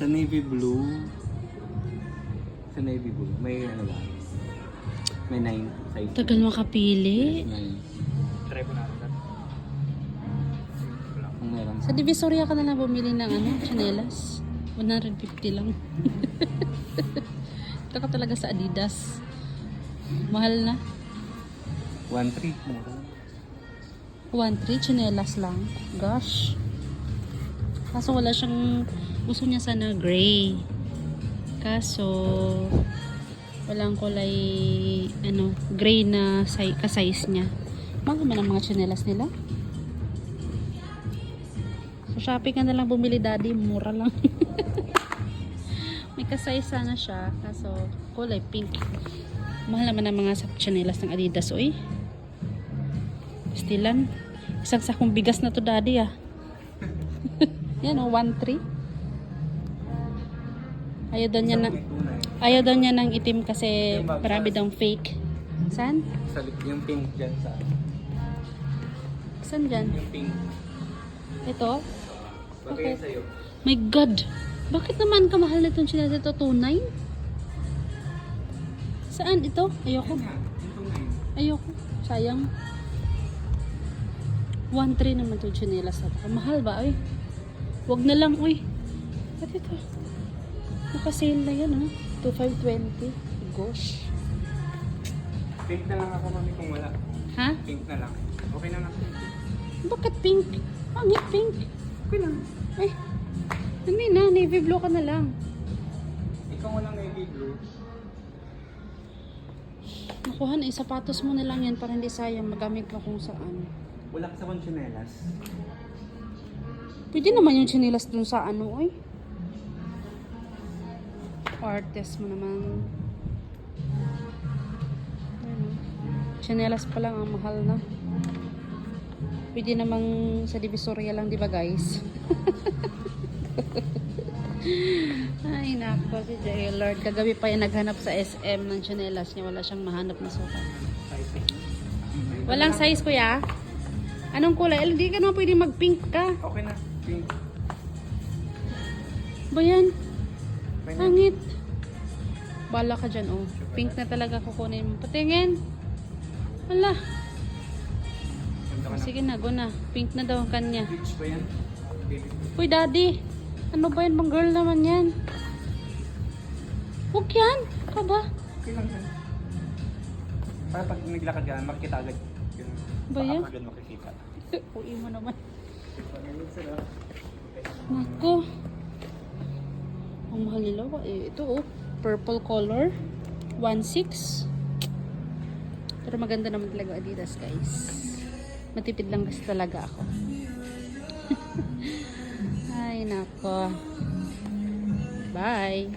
Sa navy blue. Sa navy blue. May ano ba? May 9 size. Tagal makapili. 9. Try po natin. Kung meron. Sa Divisoria ka na lang bumili ng ano, chanelas. 150 lang. Ito ka talaga sa Adidas. Mahal na. 1-3. Mura. 1.3 chanelas lang. Gosh. Kaso wala siyang gusto niya sana gray. Kaso walang kulay ano, gray na si- ka-size niya. Mahal naman ang mga chanelas nila. Sa Shopee ka na lang bumili daddy, mura lang. May ka-size sana siya, kaso kulay pink. Mahal naman ang mga chanelas ng Adidas, oy. Stilan. Isang sakong bigas na to daddy ah. Yan o, 1-3. Ayaw daw niya ng, ayaw daw niya ng itim kasi marami daw fake. Saan? Sa yung pink dyan sa... Saan dyan? Yung pink. Ito? Bagay yan sa'yo. My God! Bakit naman kamahal na itong chinelas ito? 2.9? Saan ito? Ayoko. Ayoko. Sayang. 1.3 naman itong chinelas na to. Mahal ba? Uy. Wag na lang, uy. Ba't ito? Naka-sale na yan, ha? 2,520. Gosh. Pink na lang ako mami kung wala. Ha? Pink na lang. Okay na nga. Bakit pink? Pangit pink. Okay lang. Ay. Hindi na, navy blue ka na lang. Ikaw walang navy blue. Nakuha na, eh, sapatos mo na lang yan para hindi sayang magamit mo kung saan. Wala ka sa kong tsinelas. Pwede naman yung chinelas dun sa ano, oy. Artist mo naman. Ano? Chinelas pa lang ang mahal na. Pwede namang sa Divisoria lang, di ba guys? Ay, nako si Jailord. Kagabi pa yan naghanap sa SM ng chinelas niya. Wala siyang mahanap na sukat. Walang size, kuya? Anong kulay? Eh, Hindi ka naman pwede mag-pink ka. Okay na. Pink. Ba yan? Pangit. Bala ka dyan, oh. Pink na talaga kukunin mo. Patingin. Wala. Sige na, go na. Pink na daw ang kanya. Ba. Uy, daddy. Ano ba yan? Bang girl naman yan. Huwag yan. Ka ba? Okay lang yan. Para pag naglakad ka, makikita agad. Yun. Ba yan? Agad makikita. Uwi mo naman. Nako. Ang mahal nila. Eh, ito, oh. Purple color. 1.6. Pero maganda naman talaga Adidas, guys. Matipid lang kasi talaga ako. Ay, nako. Bye.